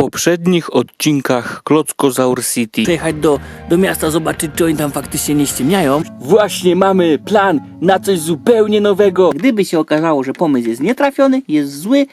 poprzednich odcinkach Klockozaur City. Przejechać do, do miasta, zobaczyć, czy oni tam faktycznie nie ściemniają. Właśnie mamy plan na coś zupełnie nowego. Gdyby się okazało, że pomysł jest nietrafiony, jest zły,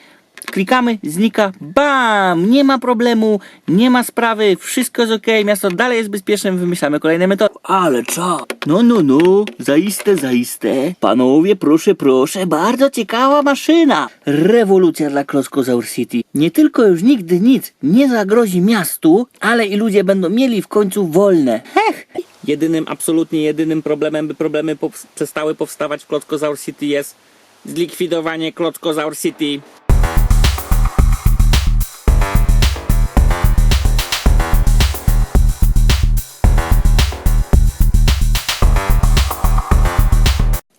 klikamy, znika, bam! Nie ma problemu, nie ma sprawy, wszystko jest ok, miasto dalej jest bezpieczne, wymyślamy kolejne metody. Ale czas! No, no, no, zaiste, zaiste. Panowie, proszę, proszę, bardzo ciekawa maszyna. Rewolucja dla Klockozaur City. Nie tylko już nigdy nic nie zagrozi miastu, ale i ludzie będą mieli w końcu wolne. Hech! Jedynym, absolutnie jedynym problemem, by problemy pows- przestały powstawać w Klockozaur City jest zlikwidowanie Klockozaur City.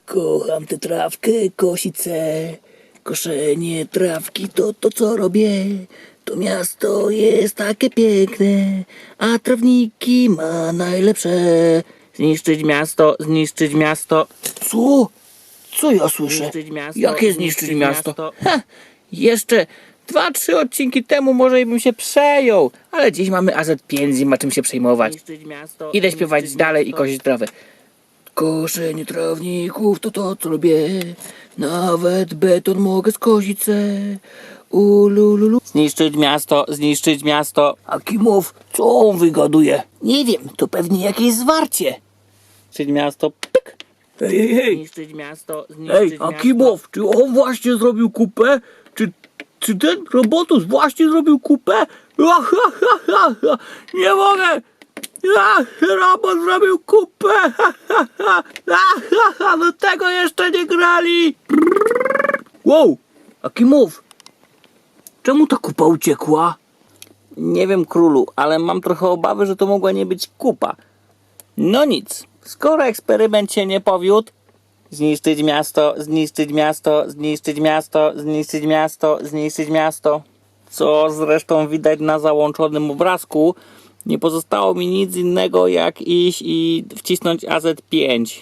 Kocham tę trawkę, kosicę. Koszenie trawki to to co robię. To miasto jest takie piękne, a trawniki ma najlepsze. Zniszczyć miasto, zniszczyć miasto. Co? Co ja słyszę? Zniszczyć miasto, Jakie zniszczyć zniszczyć miasto? miasto. Ha, jeszcze dwa, trzy odcinki temu może i bym się przejął, ale dziś mamy AZ5 i ma czym się przejmować. Idę śpiewać dalej i kosić trawę. Koszenie trawników to to, co lubię. Nawet beton mogę skosić se. Ulululu. Zniszczyć miasto, zniszczyć miasto. Akimow, co on wygaduje? Nie wiem, to pewnie jakieś zwarcie. Zniszczyć miasto. Pyk. Hej, hej, hej. Zniszczyć miasto, zniszczyć Ej, miasto. Akimow, czy on właśnie zrobił kupę? Czy, czy ten robotus właśnie zrobił kupę? Ha, ha, ha, ha, ha. Nie mogę! Ja, robot zrobił kupę! Ha, ha, ha. Ha, ha. Do tego jeszcze nie grali! Wow! Akimow! Czemu ta kupa uciekła? Nie wiem, królu, ale mam trochę obawy, że to mogła nie być kupa. No nic, skoro eksperyment się nie powiódł, zniszczyć miasto, zniszczyć miasto, zniszczyć miasto, zniszczyć miasto, zniszczyć miasto, co zresztą widać na załączonym obrazku, nie pozostało mi nic innego jak iść i wcisnąć AZ5.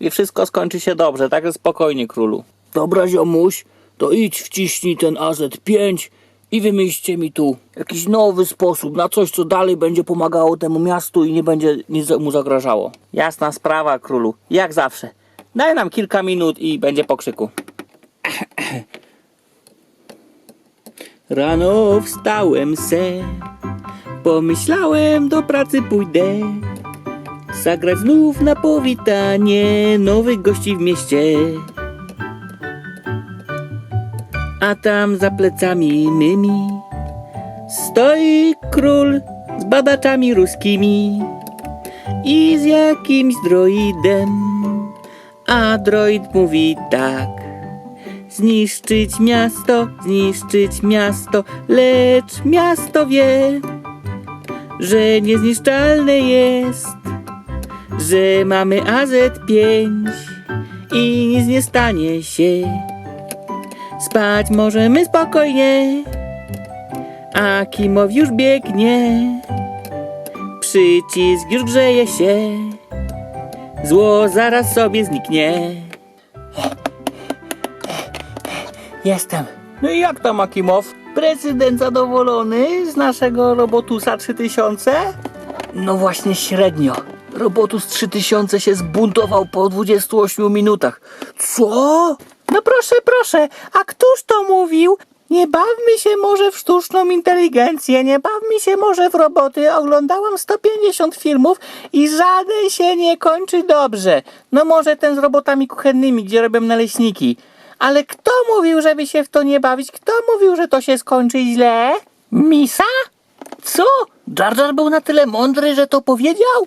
I wszystko skończy się dobrze, także spokojnie, królu. Dobra, ziomuś, to idź wciśnij ten AZ5 i wymyślcie mi tu jakiś nowy sposób na coś, co dalej będzie pomagało temu miastu i nie będzie nic mu zagrażało. Jasna sprawa, królu, jak zawsze. Daj nam kilka minut i będzie po krzyku. Rano wstałem se, pomyślałem do pracy pójdę. Zagrać znów na powitanie nowych gości w mieście. A tam za plecami mymi stoi król z badaczami ruskimi i z jakimś droidem. A droid mówi tak. Zniszczyć miasto, zniszczyć miasto, lecz miasto wie, że niezniszczalne jest, że mamy AZ5 i nic nie stanie się. Spać możemy spokojnie, a Kimow już biegnie. Przycisk już grzeje się, zło zaraz sobie zniknie. Jestem. No i jak tam Akimow? Prezydent zadowolony z naszego Robotusa 3000? No właśnie średnio. Robotus 3000 się zbuntował po 28 minutach. Co? No proszę, proszę, a któż to mówił? Nie bawmy się może w sztuczną inteligencję, nie bawmy się może w roboty. Oglądałam 150 filmów i żaden się nie kończy dobrze. No może ten z robotami kuchennymi, gdzie robią naleśniki. Ale kto mówił, żeby się w to nie bawić? Kto mówił, że to się skończy źle? Misa? Co? Jar Jar był na tyle mądry, że to powiedział?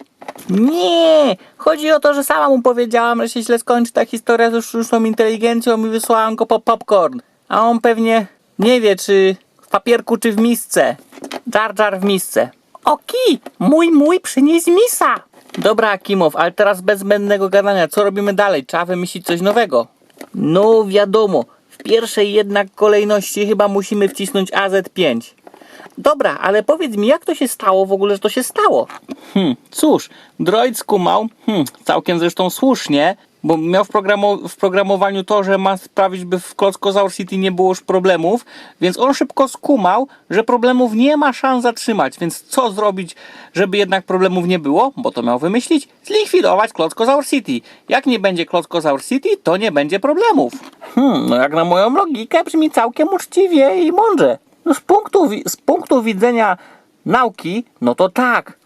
Nie! Chodzi o to, że sama mu powiedziałam, że się źle skończy ta historia ze sztuczną inteligencją i wysłałam go po popcorn. A on pewnie nie wie, czy w papierku, czy w misce. Jar Jar w misce. Oki! Mój, mój, przynieś misa! Dobra, Akimow, ale teraz bez zbędnego gadania. Co robimy dalej? Trzeba wymyślić coś nowego. No wiadomo, w pierwszej jednak kolejności chyba musimy wcisnąć AZ5. Dobra, ale powiedz mi, jak to się stało w ogóle, że to się stało? Hmm, cóż, droid skumał, hmm, całkiem zresztą słusznie, bo miał w, programo- w programowaniu to, że ma sprawić, by w Klockozaur City nie było już problemów, więc on szybko skumał, że problemów nie ma szans zatrzymać, więc co zrobić, żeby jednak problemów nie było? Bo to miał wymyślić? Zlikwidować Klockozaur City. Jak nie będzie Klockozaur City, to nie będzie problemów. Hmm, no jak na moją logikę brzmi całkiem uczciwie i mądrze. No z punktu, z punktu widzenia nauki, no to tak.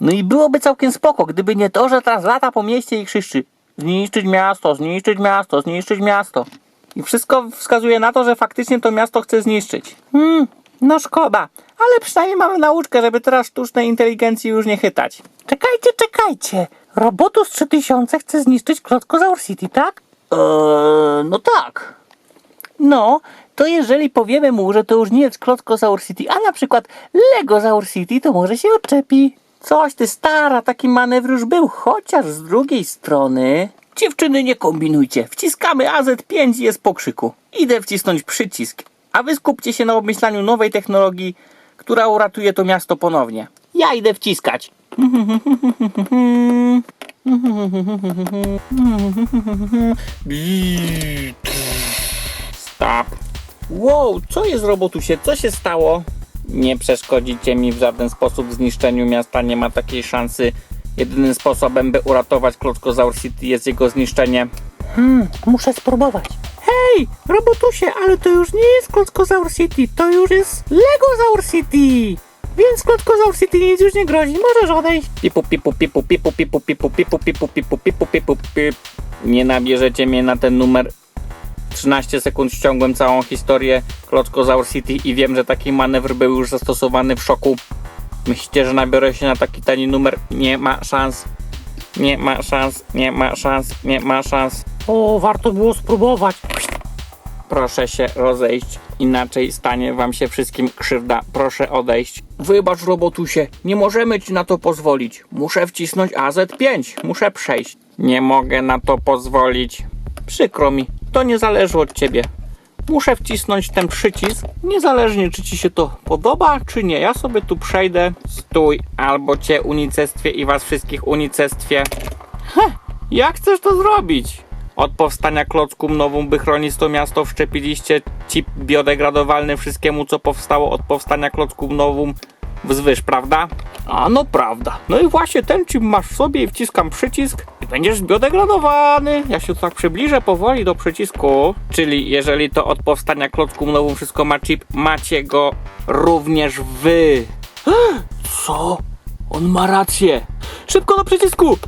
No i byłoby całkiem spoko, gdyby nie to, że teraz lata po mieście i krzyczy zniszczyć miasto, zniszczyć miasto, zniszczyć miasto. I wszystko wskazuje na to, że faktycznie to miasto chce zniszczyć. Hmm, no szkoda, ale przynajmniej mamy nauczkę, żeby teraz sztucznej inteligencji już nie chytać. Czekajcie, czekajcie. Robotus 3000 chce zniszczyć Klockozaur City, tak? Eee, no tak. No, to jeżeli powiemy mu, że to już nie jest Klockozaur City, a na przykład Legozaur City, to może się odczepi. Coś ty stara, taki manewr już był, chociaż z drugiej strony... Dziewczyny, nie kombinujcie. Wciskamy AZ5 i jest po krzyku. Idę wcisnąć przycisk, a wy skupcie się na obmyślaniu nowej technologii, która uratuje to miasto ponownie. Ja idę wciskać. Stop. Wow, co jest robotusie? Co się stało? Nie przeszkodzicie mi w żaden sposób w zniszczeniu miasta, nie ma takiej szansy. Jedynym sposobem, by uratować Klockozaur City jest jego zniszczenie. Hmm, muszę spróbować. Hej, robotusie, ale to już nie jest Klockozaur City, to już jest Legozaur City! Więc Klockozaur City nic już nie grozi, możesz odejść. Pipu, pipu, pipu, pipu, pipu, pipu, pipu, pipu, pipu, pipu, pipu, pip. Nie nabierzecie mnie na ten numer 13 sekund ściągłem całą historię Klockozaur City i wiem, że taki manewr był już zastosowany w szoku. Myślicie, że nabiorę się na taki tani numer? Nie ma szans. Nie ma szans, nie ma szans, nie ma szans. O, warto było spróbować. Proszę się rozejść, inaczej stanie wam się wszystkim krzywda. Proszę odejść. Wybacz, robotusie, nie możemy ci na to pozwolić. Muszę wcisnąć AZ5, muszę przejść. Nie mogę na to pozwolić. Przykro mi, to nie zależy od ciebie. Muszę wcisnąć ten przycisk, niezależnie czy ci się to podoba, czy nie. Ja sobie tu przejdę. Stój, albo cię unicestwię i was wszystkich unicestwię. Heh, jak chcesz to zrobić? Od powstania klockum nową, by chronić to miasto, wszczepiliście chip biodegradowalny wszystkiemu, co powstało od powstania klockum nowum wzwyż, prawda? A no prawda. No i właśnie ten chip masz w sobie i wciskam przycisk i będziesz biodegradowany. Ja się tu tak przybliżę powoli do przycisku. Czyli jeżeli to od powstania klockum nowum wszystko ma chip, macie go również wy. Co? On ma rację. Szybko do przycisku.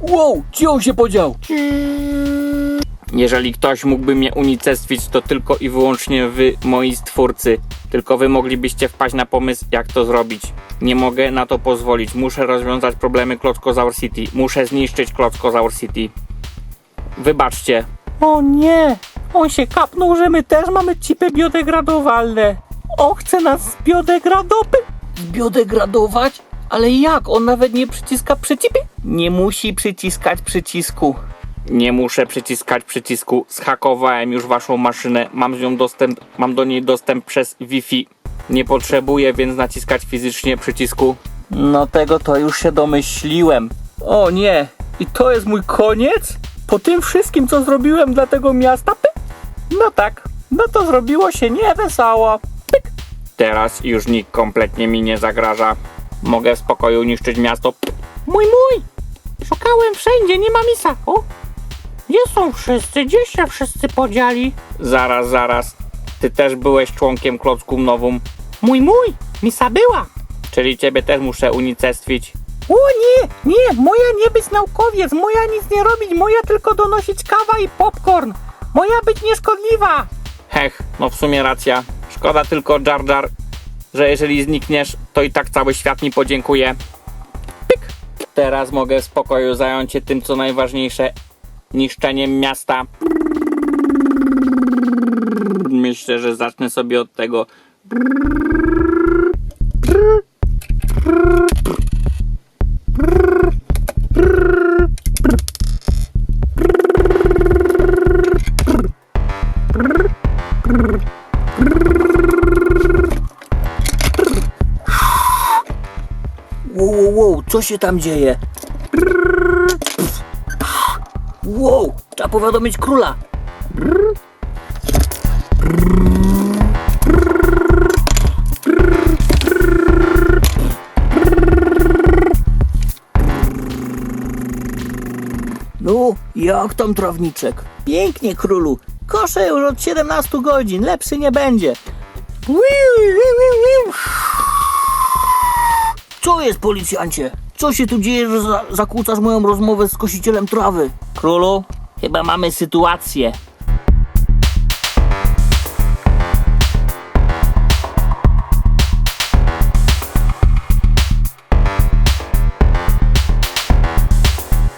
Wow, gdzie on się podział? Jeżeli ktoś mógłby mnie unicestwić, to tylko i wyłącznie wy, moi stwórcy. Tylko wy moglibyście wpaść na pomysł, jak to zrobić. Nie mogę na to pozwolić. Muszę rozwiązać problemy Klockozaur City. Muszę zniszczyć Klockozaur City. Wybaczcie. O nie! On się kapnął, że my też mamy chipy biodegradowalne. On chce nas biodegradować. Biodegradować? Ale jak? On nawet nie przyciska przycipy? Nie musi przyciskać przycisku. Nie muszę przyciskać przycisku. Zhakowałem już waszą maszynę. Mam z nią dostęp, mam do niej dostęp przez Wi-Fi. Nie potrzebuję więc naciskać fizycznie przycisku. No tego to już się domyśliłem. O nie. I to jest mój koniec? Po tym wszystkim, co zrobiłem dla tego miasta? Pyk. No tak. No to zrobiło się niewesoło. Teraz już nikt kompletnie mi nie zagraża. Mogę w spokoju niszczyć miasto. Mój, mój! Szukałem wszędzie, nie ma misa. O! Gdzie są wszyscy? Gdzie się wszyscy podzieli? Zaraz, zaraz. Ty też byłeś członkiem Klockum Nowum, Mój, mój! Misa była! czyli ciebie też muszę unicestwić. O nie, nie, moja nie być naukowiec, moja nic nie robić, moja tylko donosić kawa i popcorn. Moja być nieszkodliwa. Hech, no w sumie racja. Szkoda tylko Jar Jar, że jeżeli znikniesz, to i tak cały świat mi podziękuje. Pyk. Teraz mogę w spokoju zająć się tym, co najważniejsze. Niszczeniem miasta. Myślę, że zacznę sobie od tego. Wow, wow, wow, co się tam dzieje? Wow, trzeba powiadomić króla. No, jak tam trawniczek? Pięknie, królu. Koszę już od 17 godzin, lepszy nie będzie. Co jest, policjancie? Co się tu dzieje, że za zakłócasz moją rozmowę z kosicielem trawy? Królu, chyba mamy sytuację.